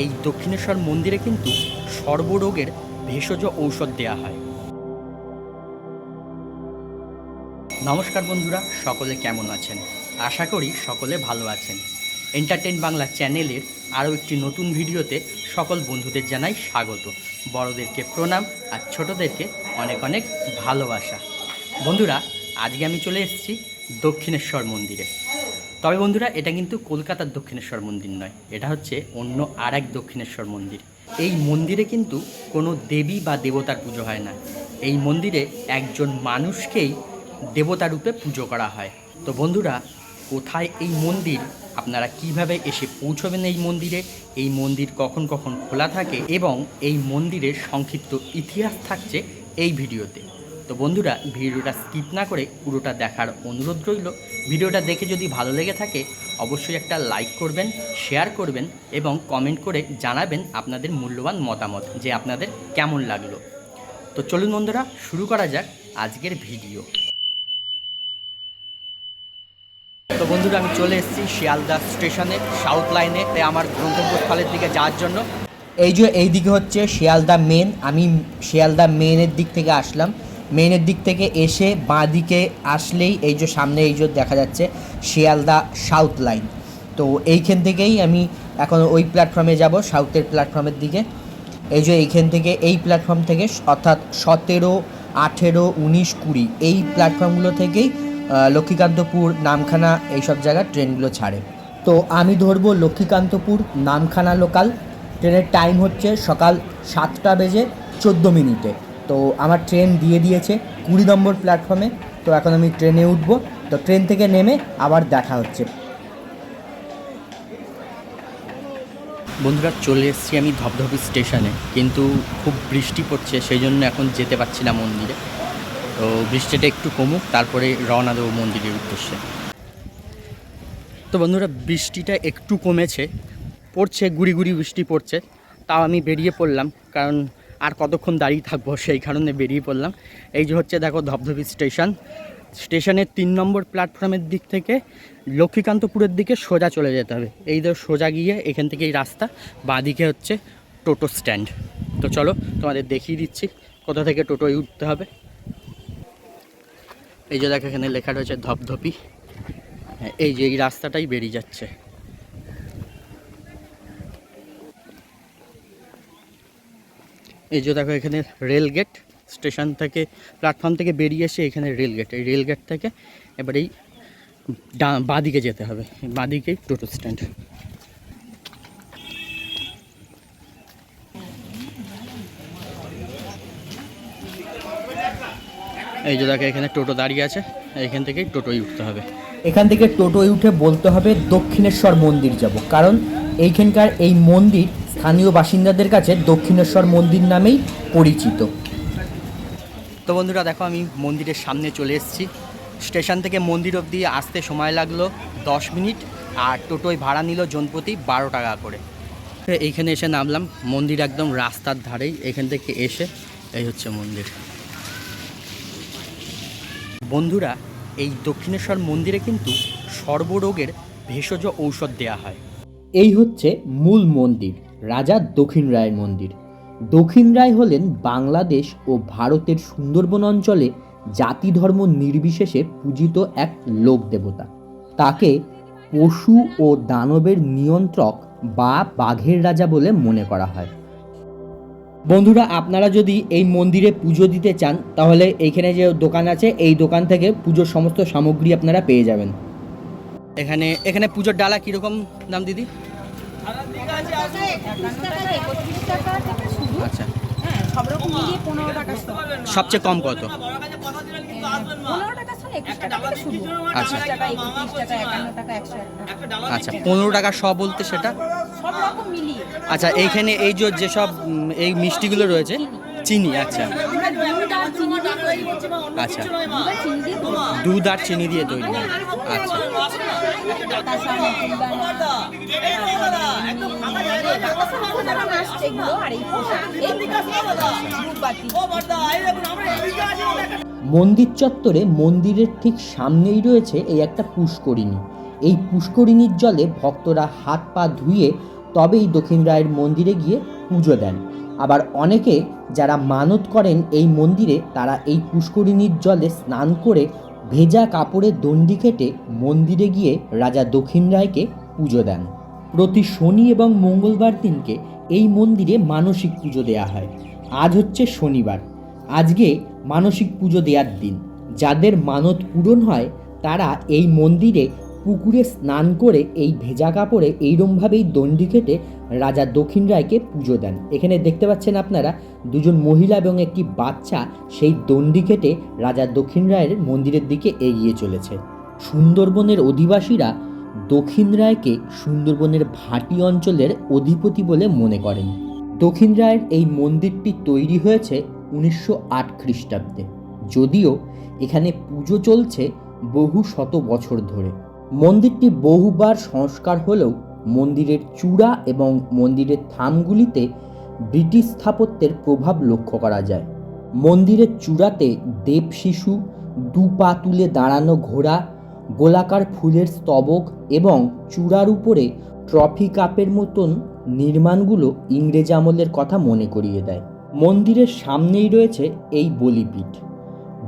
এই দক্ষিণেশ্বর মন্দিরে কিন্তু সর্বরোগের ভেষজ ঔষধ দেয়া হয়। নমস্কার বন্ধুরা, সকলে কেমন আছেন? আশা করি সকলে ভালো আছেন। এন্টারটেন বাংলা চ্যানেলের আরও একটি নতুন ভিডিওতে সকল বন্ধুদের জানাই স্বাগত। বড়দেরকে প্রণাম আর ছোটদেরকে অনেক অনেক ভালোবাসা। বন্ধুরা, আজকে আমি চলে এসেছি দক্ষিণেশ্বর মন্দিরে। তবে বন্ধুরা, এটা কিন্তু কলকাতার দক্ষিণেশ্বর মন্দির নয়। এটা হচ্ছে অন্য আর এক দক্ষিণেশ্বর মন্দির। এই মন্দিরে কিন্তু কোনো দেবী বা দেবতার পুজো হয় না। এই মন্দিরে একজন মানুষকেই দেবতা রূপে পুজো করা হয়। তো বন্ধুরা, কোথায় এই মন্দির? আপনারা কীভাবে এসে পৌঁছবেন এই মন্দিরে? এই মন্দির কখন কখন খোলা থাকে? এবং এই মন্দিরের সংক্ষিপ্ত ইতিহাস থাকছে এই ভিডিওতে। তো বন্ধুরা, ভিডিওটা স্কিপ না করে পুরোটা দেখার অনুরোধ রইল। ভিডিওটা দেখে যদি ভালো লেগে থাকে, অবশ্যই একটা লাইক করবেন শেয়ার করবেন এবং কমেন্ট করে জানাবেন আপনাদের মূল্যবান মতামত যে আপনাদের কেমন লাগল। তো চলুন বন্ধুরা, শুরু করা যাক আজকের ভিডিও। তো বন্ধুরা, আমি চলে এসেছি শিয়ালদা স্টেশনে সাউথ লাইনে তাই আমার গন্তব্যস্থলের দিকে যাওয়ার জন্য। এই যে এই দিকে হচ্ছে শিয়ালদা মেন আমি শিয়ালদা মেনের দিক থেকে আসলাম। মেনের দিক থেকে এসে বাঁ দিকে আসলেই এই যে সামনে এই যে দেখা যাচ্ছে শিয়ালদা সাউথ লাইন তো এইখান থেকেই আমি এখন ওই প্ল্যাটফর্মে যাব সাউথের প্ল্যাটফর্মের দিকে। এই যে এইখান থেকে এই প্ল্যাটফর্ম থেকে অর্থাৎ সতেরো আঠেরো উনিশ কুড়ি এই প্ল্যাটফর্মগুলো থেকেই লক্ষ্মীকান্তপুর নামখানা এইসব জায়গার ট্রেনগুলো ছাড়ে। তো আমি ধরবো লক্ষ্মীকান্তপুর নামখানা লোকাল ট্রেনের টাইম হচ্ছে সকাল সাতটা বেজে চোদ্দ মিনিটে। তো আমার ট্রেন দিয়ে দিয়েছে কুড়ি নম্বর প্ল্যাটফর্মে তো এখন আমি ট্রেনে উঠবো। তো ট্রেন থেকে নেমে আবার দেখা হচ্ছে। বন্ধুরা, চলে এসেছি আমি ধপধপি স্টেশনে। কিন্তু খুব বৃষ্টি পড়ছে, সেই জন্য এখন যেতে পারছি না মন্দিরে। তো বৃষ্টিটা একটু কমুক, তারপরে রওনা দেবো মন্দিরের উদ্দেশ্যে। তো বন্ধুরা, বৃষ্টিটা একটু কমেছে। পড়ছে, গুড়ি গুড়ি বৃষ্টি পড়ছে। তাও আমি বেরিয়ে পড়লাম, কারণ আর কতক্ষণ দাঁড়িয়ে থাকব সেই কারণে বেরিয়ে পড়লাম। এই যে হচ্ছে দেখো ধপধপি স্টেশন। স্টেশনের তিন নম্বর প্ল্যাটফর্মের দিক থেকে লক্ষ্মীকান্তপুরের দিকে সোজা চলে যেতে হবে। এই ধর সোজা গিয়ে এখান থেকে এই রাস্তা বাঁদিকে হচ্ছে টোটো স্ট্যান্ড। তো চলো তোমাদের দেখিয়ে দিচ্ছি কোথা থেকে টোটোয় উঠতে হবে। এই যে দেখো এখানে লেখা রয়েছে ধপধপি হ্যাঁ, এই যে এই রাস্তাটাই বেরিয়ে যাচ্ছে। এই যে দেখো এখানে রেল গেট স্টেশন থেকে প্ল্যাটফর্ম থেকে বেরিয়ে এসে এখানে রেল গেট এই রেল গেট থেকে এবার এই বাঁদিকে যেতে হবে বাঁদিকেই টোটো স্ট্যান্ড এই যে দেখো এখানে টোটো দাঁড়িয়ে আছে এখান থেকেই টোটোই উঠতে হবে। এখান থেকে টোটোয় উঠে বলতে হবে দক্ষিণেশ্বর মন্দির যাব। কারণ এইখানকার এই মন্দির স্থানীয় বাসিন্দাদের কাছে দক্ষিণেশ্বর মন্দির নামেই পরিচিত। তো বন্ধুরা, দেখো আমি মন্দিরের সামনে চলে এসেছি। স্টেশন থেকে মন্দির অবধি আসতে সময় লাগল দশ মিনিট আর টোটোয় ভাড়া নিল জনপ্রতি বারো টাকা করে। এইখানে এসে নামলাম, মন্দির একদম রাস্তার ধারেই এখান থেকে এসে এই হচ্ছে মন্দির। বন্ধুরা এই দক্ষিণেশ্বর মন্দিরে কিন্তু সর্বরোগের ভেষজ ঔষধ দেয়া হয়। এই হচ্ছে মূল মন্দির, রাজা দক্ষিণ রায়ের মন্দির। দক্ষিণ রায় হলেন বাংলাদেশ ও ভারতের সুন্দরবন অঞ্চলে জাতি ধর্ম নির্বিশেষে পূজিত এক লোক দেবতা। তাকে পশু ও দানবের নিয়ন্ত্রক বা বাঘের রাজা বলে মনে করা হয়। বন্ধুরা আপনারা যদি এই মন্দিরে পুজো দিতে চান তাহলে এইখানে যে দোকান আছে এই দোকান থেকে পুজোর সমস্ত সামগ্রী আপনারা পেয়ে যাবেন। এখানে এখানে পুজোর ডালা কীরকম দাম দিদি? একান্ন টাকা একত্রিশ টাকা থেকে শুরু আচ্ছা হ্যাঁ সবচেয়ে কম কত একুশ টাকা থেকে শুরু আচ্ছা। টাকা একত্রিশ টাকা একান্ন টাকা একশো একটা পনেরো টাকা শ বলতে সেটা? সব রকম মিলিয়ে। আচ্ছা এইখানে এই যে যেসব উম, এই মিষ্টিগুলো রয়েছে চিনি আচ্ছা। আচ্ছা। দুধ আর চিনি দিয়ে তৈরি। আচ্ছা। ধূপবাতি। মন্দির চত্বরে মন্দিরের ঠিক সামনেই রয়েছে এই একটা পুষ্করিণী। এই পুষ্করিণীর জলে ভক্তরা হাত পা ধুয়ে তবেই দক্ষিণ রায়ের মন্দিরে গিয়ে পুজো দেন। আবার অনেকে যারা মানত করেন এই মন্দিরে, তারা এই পুষ্করিণীর জলে স্নান করে ভেজা কাপড়ে দণ্ডি কেটে মন্দিরে গিয়ে রাজা দক্ষিণ রায়কে পুজো দেন। প্রতি শনি এবং মঙ্গলবার দিনকে এই মন্দিরে মানসিক পুজো দেয়া হয়। আজ হচ্ছে শনিবার। আজকে মানসিক পুজো দেওয়ার দিন। যাদের মানত পূরণ হয়, তারা এই মন্দিরে পুকুরে স্নান করে এই ভেজা কাপড়ে এইরমভাবেই দণ্ডি কেটে রাজা দক্ষিণ রায়কে পুজো দেন। এখানে দেখতে পাচ্ছেন আপনারা, দুজন মহিলা এবং একটি বাচ্চা সেই দণ্ডি কেটে রাজা দক্ষিণ রায়ের মন্দিরের দিকে এগিয়ে চলেছে। সুন্দরবনের অধিবাসীরা দক্ষিণ রায়কে সুন্দরবনের ভাটি অঞ্চলের অধিপতি বলে মনে করেন। দক্ষিণ রায়ের এই মন্দিরটি তৈরি হয়েছে উনিশশো আট খ্রিস্টাব্দে। যদিও এখানে পুজো চলছে বহু শত বছর ধরে। মন্দিরটি বহুবার সংস্কার হলেও মন্দিরের চূড়া এবং মন্দিরের থামগুলিতে ব্রিটিশ স্থাপত্যের প্রভাব লক্ষ্য করা যায়। মন্দিরের চূড়াতে দেব শিশু, দু পা তুলে দাঁড়ানো ঘোড়া, গোলাকার ফুলের স্তবক এবং চূড়ার উপরে ট্রফি কাপের মতন নির্মাণগুলো ইংরেজ আমলের কথা মনে করিয়ে দেয়। মন্দিরের সামনেই রয়েছে এই বলিপীঠ।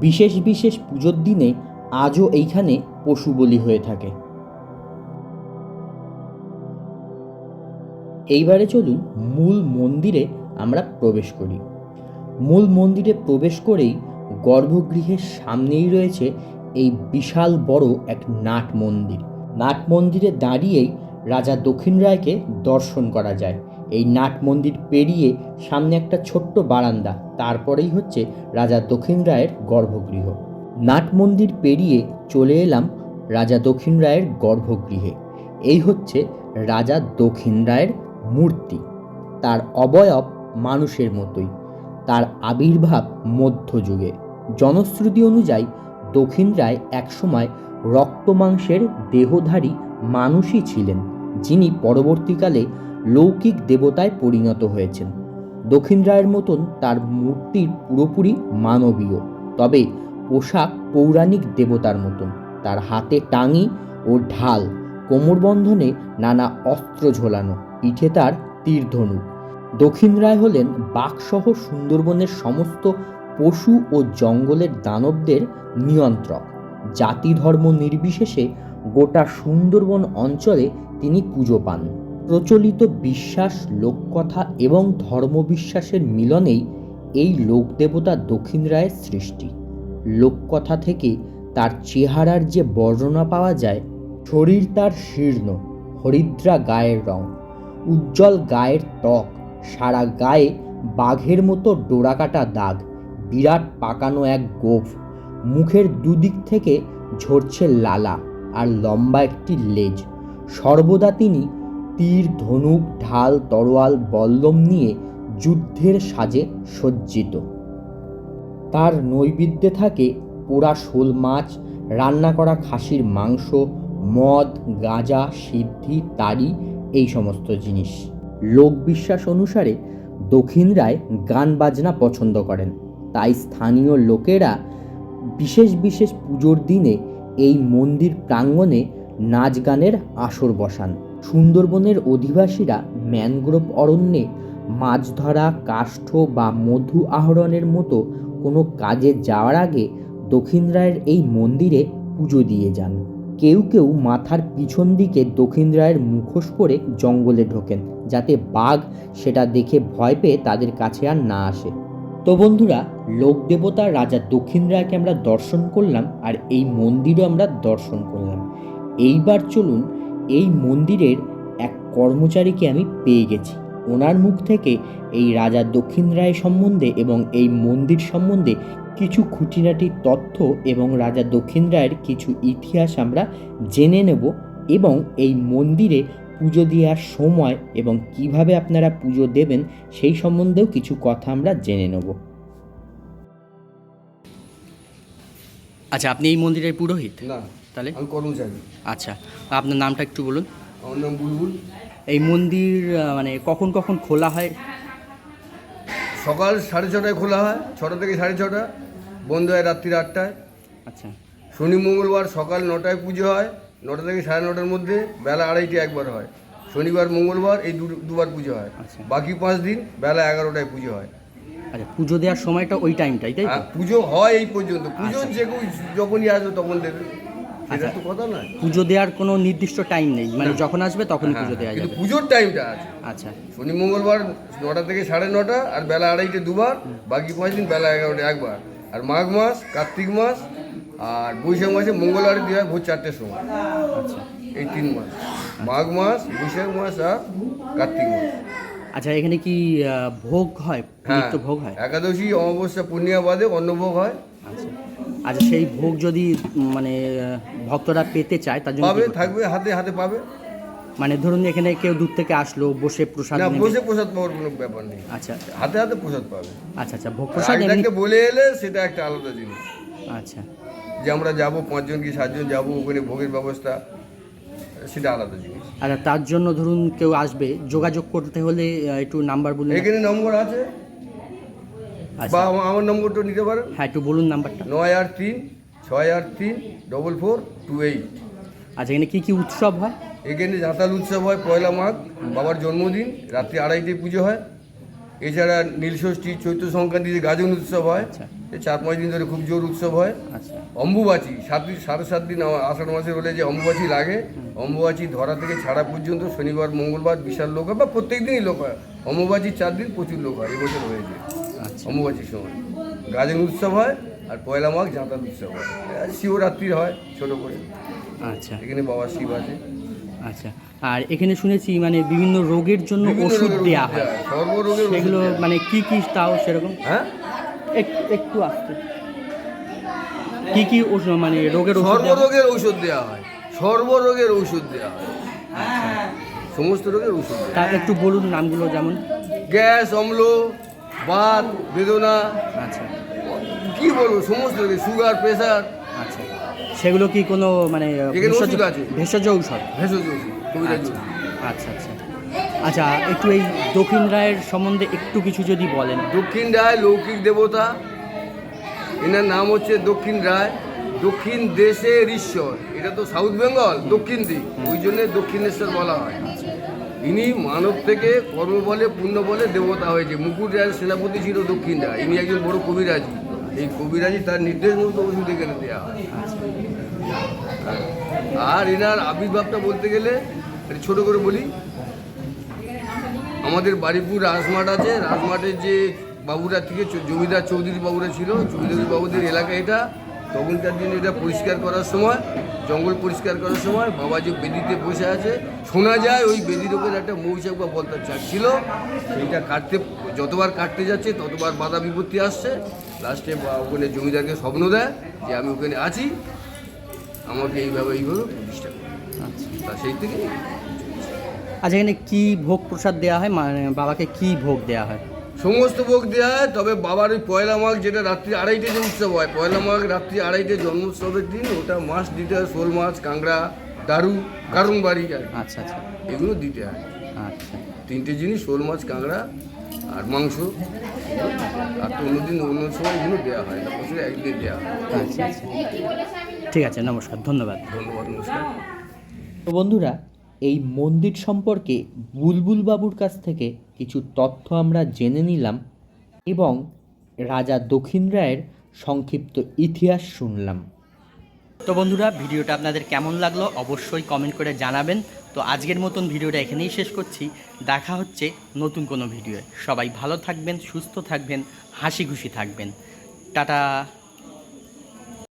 বিশেষ বিশেষ পুজোর দিনে আজও এইখানে পশু বলি হয়ে থাকে। এইবারে চলুন মূল মন্দিরে আমরা প্রবেশ করি। মূল মন্দিরে প্রবেশ করেই গর্ভগৃহের সামনেই রয়েছে এই বিশাল বড় এক নাট মন্দির। নাট মন্দিরে দাঁড়িয়েই রাজা দক্ষিণ রায়কে দর্শন করা যায়। এই নাট মন্দির পেরিয়ে সামনে একটা ছোট্ট বারান্দা, তারপরেই হচ্ছে রাজা দক্ষিণ রায়ের গর্ভগৃহ। নাট মন্দির পেরিয়ে চলে এলাম রাজা দক্ষিণ রায়ের গর্ভগৃহে। এই হচ্ছে রাজা দক্ষিণ রায়ের মূর্তি। তার অবয়ব মানুষের মতোই। তার আবির্ভাব মধ্যযুগে। জনশ্রুতি অনুযায়ী দক্ষিণ রায় একসময় রক্তমাংসের দেহধারী মানুষই ছিলেন, যিনি পরবর্তীকালে লৌকিক দেবতায় পরিণত হয়েছেন। দক্ষিণ রায়ের মতন তার মূর্তির পুরোপুরি মানবীয়। তবে পোশাক পৌরাণিক দেবতার মতন। তার হাতে টাঙি ও ঢাল, কোমরবন্ধনে নানা অস্ত্র ঝোলানো পিঠে তার তীরধনুক। দক্ষিণ রায় হলেন বাঘসহ সুন্দরবনের সমস্ত পশু ও জঙ্গলের দানবদের নিয়ন্ত্রক। জাতি ধর্ম নির্বিশেষে গোটা সুন্দরবন অঞ্চলে তিনি পুজো পান। প্রচলিত বিশ্বাস, লোককথা এবং ধর্মবিশ্বাসের মিলনেই এই লোকদেবতা দক্ষিণ রায়ের সৃষ্টি। লোককথা থেকে তার চেহারার যে বর্ণনা পাওয়া যায়, শরীর তার শীর্ণ, হরিদ্রা গায়ের রং, উজ্জ্বল গায়ের ত্বক, সারা গায়ে বাঘের মতো ডোরাকাটা দাগ, বিরাট পাকানো এক গোফ, মুখের দুদিক থেকে ঝরছে লালা আর লম্বা একটি লেজ। সর্বদা তিনি তীর, ধনুক, ঢাল, তরোয়াল, বল্লম নিয়ে যুদ্ধের সাজে সজ্জিত। তার নৈবেদ্যে থাকে পোড়া শোল মাছ, রান্না করা খাসির মাংস, মদ, গাঁজা, সিদ্ধি, তারি, এই সমস্ত জিনিস। লোকবিশ্বাস অনুসারে দক্ষিণরায় গান বাজনা পছন্দ করেন। তাই স্থানীয় লোকেরা বিশেষ বিশেষ পুজোর দিনে এই মন্দির প্রাঙ্গণে নাচ গানের আসর বসান। সুন্দরবনের অধিবাসীরা ম্যানগ্রোভ অরণ্যে মাছ ধরা, কাষ্ঠ বা মধু আহরণের মতো কোনো কাজে যাওয়ার আগে দক্ষিণ রায়ের এই মন্দিরে পুজো দিয়ে যান। কেউ কেউ মাথার পিছন দিকে দক্ষিণ রায়ের মুখোশ পরে জঙ্গলে ঢোকেন, যাতে বাঘ সেটা দেখে ভয় পেয়ে তাদের কাছে আর না আসে। তো বন্ধুরা লোকদেবতা রাজা দক্ষিণ রায়কে আমরা দর্শন করলাম আর এই মন্দিরও আমরা দর্শন করলাম। এইবার চলুন এই মন্দিরের এক কর্মচারীকে আমি পেয়ে গেছি। ওনার মুখ থেকে এই রাজা দক্ষিণ রায় সম্বন্ধে এবং এই মন্দির সম্বন্ধে কিছু খুঁটিনাটি তথ্য এবং রাজা দক্ষিণ রায়ের কিছু ইতিহাস আমরা জেনে নেব এবং এই মন্দিরে পুজো দেওয়ার সময় এবং কীভাবে আপনারা পুজো দেবেন সেই সম্বন্ধেও কিছু কথা আমরা জেনে নেব। আচ্ছা আপনি এই মন্দিরের পুরোহিত? না তাহলে? আমি কর্মচারী। আচ্ছা আপনার নামটা একটু বলুন। আমার নাম বুলবুল। এই মন্দির মানে কখন কখন খোলা হয়? সকাল সাড়ে ছটায় খোলা হয় ছটা থেকে সাড়ে ছটা বন্ধ হয় রাত্রি আটটায়। আচ্ছা। শনি মঙ্গলবার সকাল নটায় পুজো হয় নটা থেকে সাড়ে নটার মধ্যে বেলা আড়াইটে একবার হয়। শনিবার মঙ্গলবার এই দুবার পুজো হয়। আচ্ছা। বাকি পাঁচ দিন বেলা এগারোটায় পুজো হয়। আচ্ছা পুজো দেওয়ার সময়টা ওই টাইমটাই তাই হ্যাঁ, পুজো হয় এই পর্যন্ত। পুজো আচ্ছা। যে যখনই আসবে তখন দেবে। আচ্ছা। পুজো দেওয়ার কোনো নির্দিষ্ট টাইম নেই মানে যখন আসবে তখনই হ্যাঁ, পুজো দেওয়া কিন্তু যাবে। পুজোর টাইমটা আছে। আচ্ছা। শনি মঙ্গলবার নটা থেকে সাড়ে নটা আর বেলা আড়াইটে দুবার বাকি পাঁচ দিন বেলা এগারোটা একবার। আর মাঘ মাস কার্তিক মাস আর বৈশাখ মাসে মঙ্গলবার দিয়ে হয় ভোর চারটের সময়। আচ্ছা। এই তিন মাস। মাঘ মাস বৈশাখ মাস আর কার্তিক মাস। আচ্ছা এখানে কি ভোগ হয়? হ্যাঁ। নিত্য ভোগ হয়? একাদশী অমাবস্যা পূর্ণিমা বাদে অন্নভোগ হয়। আচ্ছা। আচ্ছা সেই ভোগ যদি মানে ভক্তরা পেতে চায় তার জন্য পাবে থাকবে হাতে হাতে পাবে। মানে ধরুন এখানে কেউ দূর থেকে আসলো বসে প্রসাদ না বসে প্রসাদ পাওয়ার কোনো ব্যাপার নেই। আচ্ছা। হাতে হাতে প্রসাদ পাবে। আচ্ছা আচ্ছা ভোগ প্রসাদ এমনি বলে এলে সেটা একটা আলাদা জিনিস। আচ্ছা। যে আমরা যাব পাঁচজন কি সাতজন যাব ওখানে ভোগের ব্যবস্থা সেটা আলাদা জিনিস। আচ্ছা তার জন্য ধরুন কেউ আসবে যোগাযোগ করতে হলে একটু নাম্বার বলুন এখানে নম্বর আছে। বা আমার নম্বরটা নিতে পারেন? হ্যাঁ একটু বলুন নাম্বারটা। নয় আট তিন ছয় আট তিন ডবল ফোর টু এইট আচ্ছা এখানে কী কী উৎসব হয়? এখানে জাতাল উৎসব হয় পয়লা মাঘ বাবার জন্মদিন রাত্রি আড়াইটে পুজো হয়। এছাড়া নীলষষ্ঠী চৈত্র সংক্রান্তিতে গাজন উৎসব হয়। আচ্ছা। চার পাঁচ দিন ধরে খুব জোর উৎসব হয়। আচ্ছা। অম্বুবাচী সাত দিন সাড়ে সাত দিন আষাঢ় মাসে হলে যে অম্বুবাচী লাগে। অম্বুবাচী ধরা থেকে ছাড়া পর্যন্ত শনিবার মঙ্গলবার বিশাল লোক হয় বা প্রত্যেক দিনই লোক হয়। অম্বুবাচী চার দিন প্রচুর লোক হয় এবছর হয়েছে। আচ্ছা অম্বুবাচীর সময়। গাজন উৎসব হয় আর পয়লা মাঘ জাঁতাল উৎসব হয়। আর শিবরাত্রি হয় ছোট করে। আচ্ছা। এখানে বাবা শিব আছে। আচ্ছা। আর এখানে শুনেছি মানে বিভিন্ন রোগের জন্য ওষুধ দেওয়া হয়। সর্বরোগের ওষুধ সেগুলো মানে কি কি তাও সেরকম? হ্যাঁ? একটু আসতে। কি কি ওষুধ মানে রোগের ওষুধ? সর্বরোগের ঔষধ দেওয়া হয়। সর্বরোগের ঔষধ দেওয়া হয়। সমস্ত রোগের দেয়া তা একটু বলুন নামগুলো যেমন। গ্যাস অম্ল বাত বেদনা। আচ্ছা। কি বলব সমস্ত সুগার প্রেশার আচ্ছা। সেগুলো কি কোনো মানে ভেষজ আছে। ভেষজ ঔষধ? ভেষজ ওষুধ কবিরাজ আচ্ছা। আচ্ছা আচ্ছা। আচ্ছা একটু এই দক্ষিণ রায়ের সম্বন্ধে একটু কিছু যদি বলেন। দক্ষিণ রায় লৌকিক দেবতা। এনার নাম হচ্ছে দক্ষিণ রায়। দক্ষিণ দেশের ঈশ্বর। এটা তো সাউথ বেঙ্গল দক্ষিণ দিক। ওই জন্য দক্ষিণেশ্বর বলা হয়। ইনি মানব থেকে কর্মবলে পুণ্য বলে দেবতা হয়েছে। মুকুট রায়ের সেনাপতি ছিল দক্ষিণ রায় ইনি একজন বড় কবিরাজি। এই কবিরাজি তার নির্দেশ মতো ওষুধ এখানে দেওয়া আর এনার আবির্ভাবটা বলতে গেলে ছোট করে বলি, আমাদের বাড়িপুর রাজমাঠ আছে। রাজমাঠের যে বাবুরা থেকে জমিদার চৌধুরী বাবুরা ছিল, চৌধুরী বাবুদের এলাকা এটা। তখনকার দিন এটা পরিষ্কার করার সময়, জঙ্গল পরিষ্কার করার সময় বাবা যে বেদিতে বসে আছে। শোনা যায় ওই বেদির ওপরে একটা মৌচাক বা বলতার চাক ছিল। সেইটা কাটতে, যতবার কাটতে যাচ্ছে, ততবার বাধা বিপত্তি আসছে। লাস্টে ওখানে জমিদারকে স্বপ্ন দেয় যে আমি ওখানে আছি। আমাকে এইভাবে এইভাবে প্রতিষ্ঠা তা সেই থেকে আচ্ছা এখানে কী ভোগ প্রসাদ দেওয়া হয়? মানে বাবাকে কী ভোগ দেওয়া হয়? সমস্ত ভোগ দেওয়া হয় তবে বাবার ওই পয়লা মাঘ যেটা রাত্রি আড়াইটে যে উৎসব হয় পয়লা মাঘ রাত্রি আড়াইটে জন্মোৎসবের দিন ওটা মাছ দিতে হয় শোল মাছ কাঁকড়া দারু কারণ বাড়ি আর কি। আচ্ছা আচ্ছা। এগুলো দিতে হয়। আচ্ছা। তিনটে জিনিস শোল মাছ কাঁকড়া আর মাংস। আর তো অন্যদিন অন্য সময় এগুলো দেওয়া হয় না বছরে একদিন দেওয়া হয়। আচ্ছা আচ্ছা। ঠিক আছে নমস্কার ধন্যবাদ। ধন্যবাদ নমস্কার। তো বন্ধুরা এই মন্দির সম্পর্কে বুলবুল বাবুর কাছ থেকে কিছু তথ্য আমরা জেনে নিলাম এবং রাজা দক্ষিণ রায়ের সংক্ষিপ্ত ইতিহাস শুনলাম। তো বন্ধুরা, ভিডিওটা আপনাদের কেমন লাগল অবশ্যই কমেন্ট করে জানাবেন। তো আজকের মতন ভিডিওটা এখানেই শেষ করছি। দেখা হচ্ছে নতুন কোনো ভিডিওয়ে। সবাই ভালো থাকবেন, সুস্থ থাকবেন, হাসি খুশি থাকবেন। টাটা!